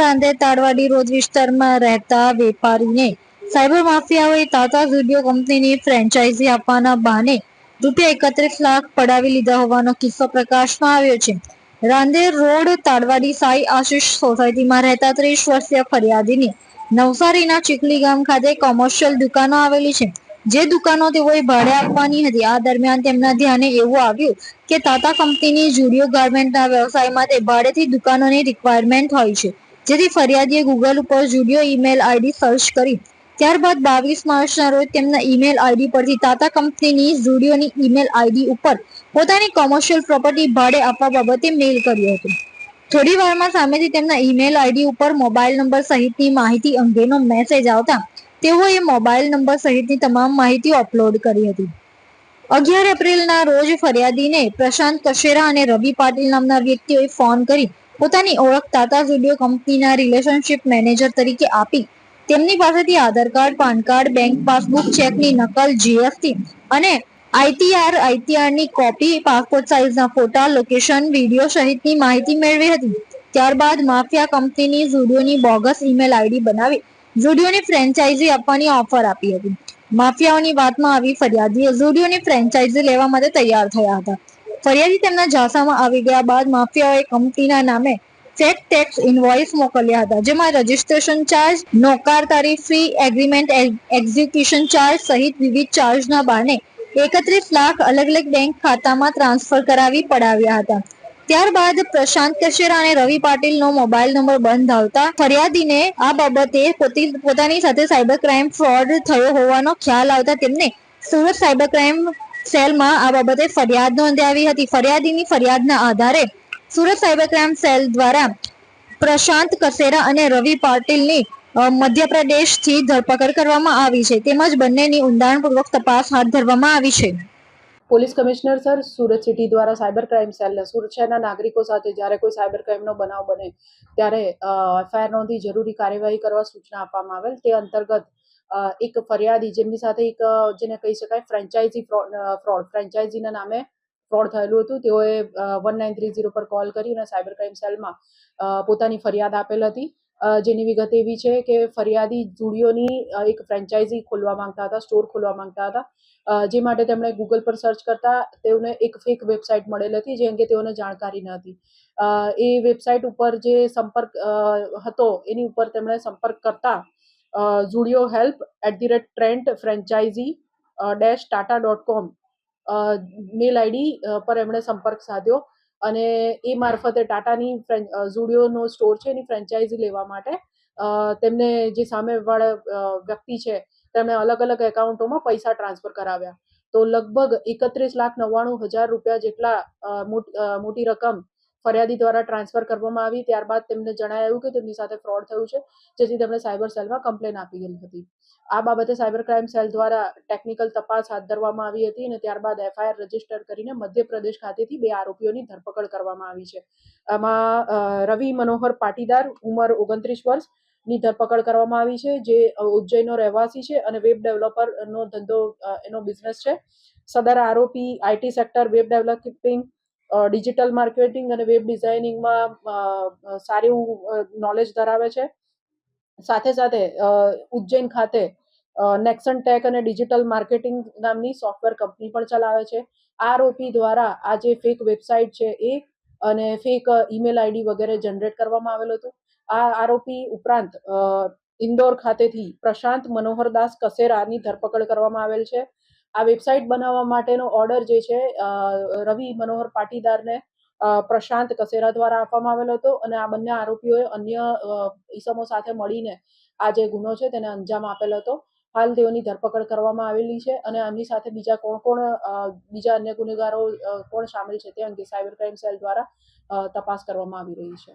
Rander Tadwadi road વિસ્તારમાં રહેતા વેપારીને સાયબર માફિયાઓએ તાતા ઝુડિયો કંપનીની ફ્રેન્ચાઇઝી આપવાના બહાને રૂપિયા એકત્રીસ લાખ પડાવી લીધા હોવાનો કિસ્સો પ્રકાશમાં આવ્યો છે. રાંદેર રોડ તાડવાડી સાઈ આશીષ સોસાયટીમાં રહેતા ત્રીસ વર્ષીય ફરિયાદીની નવસારીના ચીખલી ગામ ખાતે કોમર્શિયલ દુકાનો આવેલી છે. જે દુકાનો તેઓએ ભાડે આપવાની હતી. આ દરમિયાન તેમના ધ્યાને એવું આવ્યું કે તાતા કંપનીની જુડિયો ગાર્મેન્ટના વ્યવસાય માટે ભાડેથી દુકાનોની રિક્વાયરમેન્ટ હોય છે. જેથી ફરિયાદીએ ગૂગલ ઉપર જુડિયો ઈમેલ આઈડી સર્ચ કરી. ત્યારબાદ બાવીસ માર્ચના રોજ તેમના ઈમેલ આઈડી પરથી ટાટા કંપનીની જુડિયોની ઈમેલ આઈડી ઉપર પોતાની કોમર્શિયલ પ્રોપર્ટી ભાડે આપવા બાબતે મેલ કર્યો હતો. થોડી વારમાં સામેથી તેમના ઈમેલ આઈડી ઉપર મોબાઈલ નંબર સહિતની માહિતી અંગેનો મેસેજ આવતા તેઓએ મોબાઈલ નંબર સહિતની તમામ માહિતી અપલોડ કરી હતી. અગિયાર એપ્રિલના રોજ ફરિયાદીને પ્રશાંત કશેરા અને રવિ પાટીલ નામના વ્યક્તિઓએ ફોન કરી પોતાની ઓળખ તાતા જુડિયો કંપનીના રિલેશનશિપ મેનેજર તરીકે આપી. તેમની પાસેથી Aadhaar card, PAN card, bank passbook, ચેકની નકલ, જીએસટી અને આઈટીઆર આઈટીઆરની કોપી, પાસપોર્ટ સાઇઝના ફોટા, લોકેશન, વીડિયો સહિતની માહિતી મેળવી હતી. ત્યારબાદ માફિયા કંપનીની ઝુડિયોની બોગસ ઈમેલ આઈડી બનાવી ઝુડિયોની ફ્રેન્ચાઇઝી આપવાની ઓફર આપી હતી. માફિયાઓની વાતમાં આવી ફરિયાદીએ ઝુડિયોની ફ્રેન્ચાઇઝી લેવા માટે તૈયાર થયા હતા. ફરિયાદી તેમના ઝાંસામાં આવી ગયા બાદ માફિયાઓએ કંપનીના નામે ફેક ટેક્સ ઇનવોઇસ મોકલ્યા હતા, જેમાં રજીસ્ટ્રેશન ચાર્જ નોકારદારી ફી, એગ્રીમેન્ટ એક્ઝિક્યુશન ચાર્જ સહિત વિવિધ ચાર્જના બહાને એકત્રીસ લાખ અલગ અલગ બેંક ખાતામાં ટ્રાન્સફર કરાવી પડાવ્યા હતા. ત્યારબાદ પ્રશાંત કશેરા અને રવિ પાટીલનો મોબાઈલ નંબર બંધ આવતા ફરિયાદીને આ બાબતે પોતી- પોતાની સાથે સાયબર ક્રાઇમ ફ્રોડ થયો હોવાનો ખ્યાલ આવતા તેમને સુરત સાયબર ક્રાઇમ સેલમાં આ બાબતે ફરિયાદ નોંધાવી હતી. ફરિયાદીની ફરિયાદના આધારે સુરત સાયબર ક્રાઇમ સેલ દ્વારા પ્રશાંત કસેરા અને રવિ પાટીલની મધ્યપ્રદેશથી ધરપકડ કરવામાં આવી છે. તેમજ બંનેની ઊંડાણપૂર્વક તપાસ હાથ ધરવામાં આવી છે. Police commissioner sir, Surat city દ્વારા સાયબર ક્રાઇમ સેલને સુરત શહેરના નાગરિકો સાથે જ્યારે કોઈ સાયબર ક્રાઇમનો બનાવ બને ત્યારે એફઆઈઆર નોંધી જરૂરી કાર્યવાહી કરવા સૂચના આપવામાં આવેલ. તે અંતર્ગત એક ફરિયાદી જેમની સાથે એક જેને કહી શકાય ફ્રેન્ચાઇઝી ફ્રોડ ફ્રેન્ચાઇઝીના નામે ફ્રોડ થયેલું હતું. તેઓએ વન નાઇન થ્રી ઝીરો પર કોલ કરી અને સાયબર ક્રાઇમ સેલમાં પોતાની ફરિયાદ આપેલ હતી. જેની વિગત એવી છે કે ફરિયાદી જુડિયોની એક ફ્રેન્ચાઇઝી ખોલવા માંગતા હતા સ્ટોર ખોલવા માંગતા હતા. જે માટે તેમણે ગૂગલ પર સર્ચ કરતા તેઓને એક ફેક વેબસાઇટ મળેલ હતી, જે અંગે તેઓને જાણકારી ન હતી. એ વેબસાઇટ ઉપર જે સંપર્ક હતો, એની ઉપર તેમણે સંપર્ક કરતા Zudio help at the rate Trent franchisee dash Tata dot com mail ID પર એમણે સંપર્ક સાધ્યો અને એ મારફતે ટાટાની ઝુડિયોનો સ્ટોર છે એની ફ્રેન્ચાઇઝી લેવા માટે તેમને જે સામેવાળા વ્યક્તિ છે તેમણે અલગ અલગ એકાઉન્ટોમાં પૈસા ટ્રાન્સફર કરાવ્યા. તો લગભગ એકત્રીસ લાખ નવ્વાણું હજાર રૂપિયા જેટલા અ, મોટી રકમ ફરિયાદી દ્વારા ટ્રાન્સફર કરવામાં આવી. ત્યારબાદ તેમને જણાયું કે તેમની સાથે ફ્રોડ થયું છે, જેથી તેમણે સાયબર સેલમાં કમ્પ્લેન આપી હતી. આ બાબતે સાયબર ક્રાઇમ સેલ દ્વારા ટેકનિકલ તપાસ હાથ ધરવામાં આવી હતી અને ત્યારબાદ એફઆઈઆર રજિસ્ટર કરીને મધ્યપ્રદેશ ખાતેથી બે આરોપીઓની ધરપકડ કરવામાં આવી છે. આમાં રવિ મનોહર પાટીદાર ઉંમર ઓગણત્રીસ વર્ષની ધરપકડ કરવામાં આવી છે, જે ઉજ્જૈનનો રહેવાસી છે અને વેબ ડેવલપરનો ધંધો એનો બિઝનેસ છે. સદર આરોપી IT sector web developing digital marketing અને વેબ ડિઝાઇનિંગમાં સારું નોલેજ ધરાવે છે. સાથે સાથે ઉજ્જૈન ખાતે નેક્સન ટેક અને ડિજિટલ માર્કેટિંગ નામની સોફ્ટવેર કંપની પણ ચલાવે છે. આ આરોપી દ્વારા આ જે ફેક વેબસાઇટ છે એ અને ફેક ઈમેલ આઈડી વગેરે જનરેટ કરવામાં આવેલ હતું. આ આરોપી ઉપરાંત ઇન્દોર ખાતેથી પ્રશાંત મનોહરદાસ કસેરાની ધરપકડ કરવામાં આવેલ છે. આ વેબસાઇટ બનાવવા માટેનો ઓર્ડર જે છે રવિ મનોહર પાટીદારને પ્રશાંત કસેરા દ્વારા આપવામાં આવેલો હતો અને આ બંને આરોપીઓએ અન્ય ઈસમો સાથે મળીને આ જે ગુનો છે તેને અંજામ આપેલ હતો. હાલ તેઓની ધરપકડ કરવામાં આવેલી છે અને આમની સાથે બીજા કોણ કોણ બીજા અન્ય ગુનેગારો કોણ સામેલ છે તે અંગે સાયબર ક્રાઇમ સેલ દ્વારા તપાસ કરવામાં આવી રહી છે.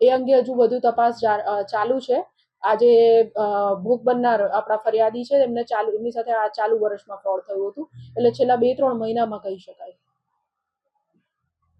એ અંગે હજુ વધુ તપાસ ચાલુ છે. આજે ભોગ બનનાર આપણા ફરિયાદી છે, એમને ચાલુ, એમની સાથે આ ચાલુ વર્ષમાં ફ્રોડ થયું હતું. એટલે છેલ્લા બે ત્રણ મહિનામાં કહી શકાય.